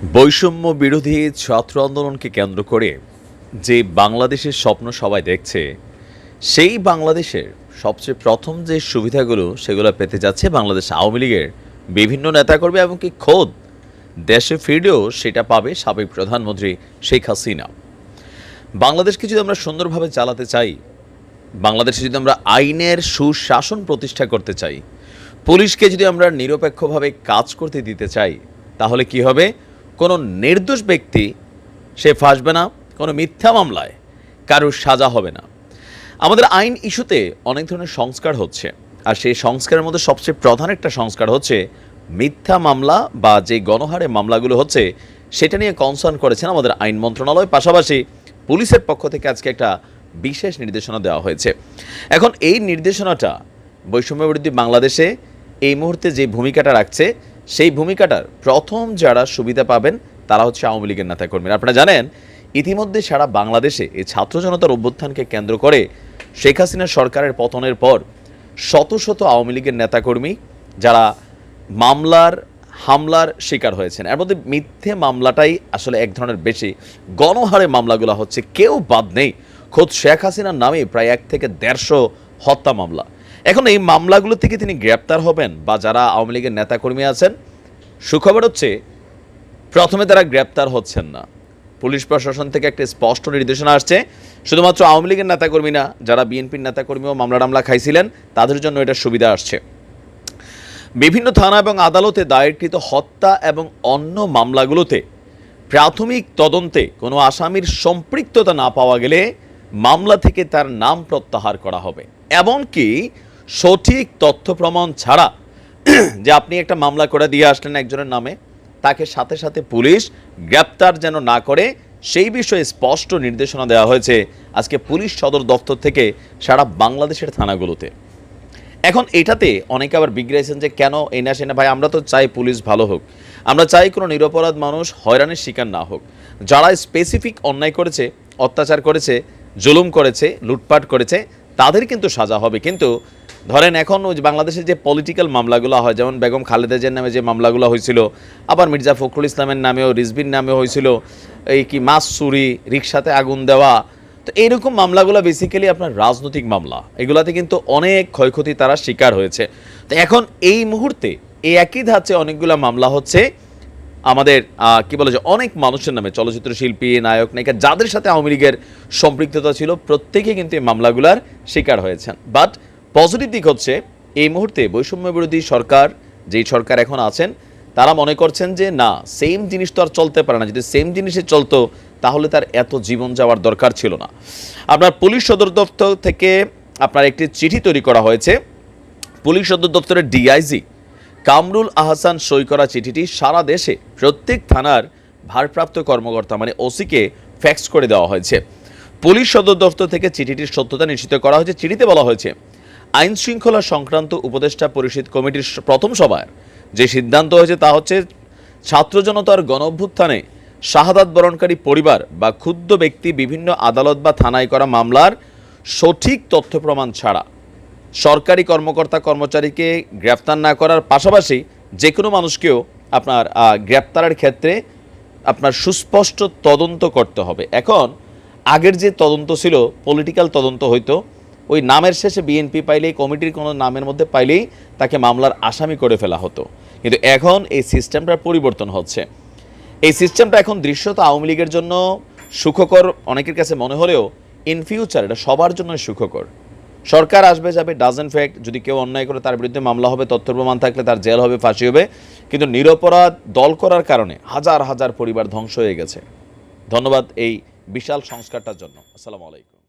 বৈষম্য বিরোধী ছাত্র আন্দোলনকে কেন্দ্র করে যে বাংলাদেশের স্বপ্ন সবাই দেখছে, সেই বাংলাদেশের সবচেয়ে প্রথম যে সুবিধাগুলো সেগুলো পেতে যাচ্ছে বাংলাদেশ আওয়ামী লীগের বিভিন্ন নেতাকর্মী এমনকি খোদ দেশে ফিরলেও সেটা পাবে সাবেক প্রধানমন্ত্রী শেখ হাসিনা। বাংলাদেশকে যদি আমরা সুন্দরভাবে চালাতে চাই, বাংলাদেশে যদি আমরা আইনের সুশাসন প্রতিষ্ঠা করতে চাই, পুলিশকে যদি আমরা নিরপেক্ষভাবে কাজ করতে দিতে চাই, তাহলে কি হবে? কোনো নির্দোষ ব্যক্তি সে ফাঁসবে না, কোনো মিথ্যা মামলায় কারোর সাজা হবে না। আমাদের আইন ইস্যুতে অনেক ধরনের সংস্কার হচ্ছে আর সেই সংস্কারের মধ্যে সবচেয়ে প্রধান একটা সংস্কার হচ্ছে মিথ্যা মামলা বা যে গণহারে মামলাগুলো হচ্ছে সেটা নিয়ে কনসার্ন করেছেন আমাদের আইন মন্ত্রণালয়। পাশাপাশি পুলিশের পক্ষ থেকে আজকে একটা বিশেষ নির্দেশনা দেওয়া হয়েছে। এখন এই নির্দেশনাটা বৈষম্য বিরোধী বাংলাদেশে এই মুহূর্তে যে ভূমিকাটা রাখছে সেই ভূমিকাটার প্রথম যারা সুবিধা পাবেন, তারা হচ্ছে আওয়ামী লীগের নেতাকর্মীরা। আপনারা জানেন, ইতিমধ্যে সারা বাংলাদেশে এই ছাত্র জনতার অভ্যুত্থানকে কেন্দ্র করে শেখ হাসিনা সরকারের পতনের পর শত শত আওয়ামী লীগের নেতাকর্মী যারা মামলার, হামলার শিকার হয়েছেন। এর মধ্যে মিথ্যে মামলাটাই আসলে এক ধরনের বেশি। গণহারে মামলাগুলো হচ্ছে কেউ বাদ নেই। খোদ শেখ হাসিনার নামে প্রায় এক থেকে দেড়শো হত্যা মামলা। এখন এই মামলাগুলো থেকে তিনি গ্রেপ্তার হবেন বা যারা আওয়ামী লীগের নেতাকর্মী আছেন, সুখবর হচ্ছে প্রথমে তারা গ্রেপ্তার হচ্ছেন না। পুলিশ প্রশাসন থেকে একটা স্পষ্ট নির্দেশনা আসছে, শুধুমাত্র আওয়ামী লীগের নেতাকর্মী না, যারা বিএনপির নেতাকর্মীও মামলা টামলা খাইছিলেন, তাদের জন্য এটা সুবিধা আসছে। বিভিন্ন থানা এবং আদালতে দায়েরকৃত হত্যা এবং অন্য মামলাগুলোতে প্রাথমিক তদন্তে কোনো আসামির সম্পৃক্ততা না পাওয়া গেলে মামলা থেকে তার নাম প্রত্যাহার করা হবে। এমনকি সঠিক তথ্য প্রমাণ ছাড়া যে আপনি একটা মামলা করে দিয়ে আসলেন একজনের নামে, তাকে সাথে সাথে পুলিশ গ্রেপ্তার যেন না করে, সেই বিষয়ে স্পষ্ট নির্দেশনা দেওয়া হয়েছে আজকে পুলিশ সদর দপ্তর থেকে সারা বাংলাদেশের থানাগুলোতে। এখন এটাতে অনেকে আবার বিগড়েছেন যে কেন এই না সে না, ভাই আমরা তো চাই পুলিশ ভালো হোক। আমরা চাই কোনো নিরপরাধ মানুষ হয়রানির শিকার না হোক। যারা স্পেসিফিক অন্যায় করেছে, অত্যাচার করেছে, জুলুম করেছে, লুটপাট করেছে তাদের কিন্তু সাজা হবে। কিন্তু ধরেন এখন ওই বাংলাদেশের যে পলিটিক্যাল মামলাগুলো হয়, যেমন বেগম খালেদা জিয়ার নামে যে মামলাগুলো হয়েছিল, আবার মির্জা ফখরুল ইসলামের নামেও রিজবির নামে হয়েছিল, এই কি মাছ চুরি রিক্সাতে আগুন দেওয়া, তো এইরকম মামলাগুলো বেসিক্যালি আপনার রাজনৈতিক মামলা। এগুলাতে কিন্তু অনেক ক্ষয়ক্ষতি তারা শিকার হয়েছে। তো এখন এই মুহূর্তে এই একই ধাঁচে অনেকগুলো মামলা হচ্ছে। আমাদের কি বলে যে, অনেক মানুষের নামে চলচ্চিত্র শিল্পী, নায়ক, নায়িকা, যাদের সাথে আওয়ামী লীগের সম্পৃক্ততা ছিল, প্রত্যেকে কিন্তু এই মামলাগুলার শিকার হয়েছেন। বাট পজিটিভ দিক হচ্ছে, এই মুহূর্তে বৈষম্য বিরোধী সরকার, যেই সরকার এখন আছেন, তারা মনে করছেন যে, না সেম জিনিস তো আর চলতে পারে না। যদি সেম জিনিসে চলতো, তাহলে তার এত জীবন যাওয়ার দরকার ছিল না। আপনার পুলিশ সদর দপ্তর থেকে আপনার একটি চিঠি তৈরি করা হয়েছে। পুলিশ সদর দপ্তরের ডিআইজি কামরুল আহসান সই করা চিঠিটি সারা দেশে প্রত্যেক থানার ভারপ্রাপ্ত কর্মকর্তা মানে ওসিকে ফ্যাক্স করে দেওয়া হয়েছে। পুলিশ সদর দপ্তর থেকে চিঠিটির সত্যতা নিশ্চিত করা হয়েছে। চিঠিতে বলা হয়েছে, আইন শৃঙ্খলা সংক্রান্ত উপদেষ্টা পরিষদ কমিটির প্রথম সভায় যে সিদ্ধান্ত হয়েছে তা হচ্ছে, ছাত্র জনতার শাহাদাত বরণকারী পরিবার বা ক্ষুদ্র ব্যক্তি বিভিন্ন আদালত বা থানায় করা মামলার সঠিক তথ্য প্রমাণ ছাড়া সরকারি কর্মকর্তা কর্মচারীকে গ্রেপ্তার না করার পাশাপাশি যে কোনো মানুষকেও আপনার গ্রেপ্তারের ক্ষেত্রে আপনার সুস্পষ্ট তদন্ত করতে হবে। এখন আগের যে তদন্ত ছিল পলিটিক্যাল তদন্ত হইতো, ওই নামের শেষে বিএনপি পাইলেই, কমিটির কোনো নামের মধ্যে পাইলেই তাকে মামলার আসামি করে ফেলা হতো। কিন্তু এখন এই সিস্টেমটার পরিবর্তন হচ্ছে। এই সিস্টেমটা এখন দৃশ্যত আওয়ামী লীগের জন্য সুখকর, অনেকের কাছে মনে হলেও ইন ফিউচার এটা সবার জন্য সুখকর। সরকার আসবে, যাবে ডাজেন ফ্যাক্ট যদি কেউ অন্যায় করে তার বিরুদ্ধে মামলা হবে, তথ্য প্রমাণ থাকলে তার জেল হবে, ফাঁসি হবে। কিন্তু নিরপরাধ দল করার কারণে হাজার হাজার পরিবার ধ্বংস হয়ে গেছে। ধন্যবাদ এই বিশাল সংস্কারটার জন্য। আসসালামু আলাইকুম।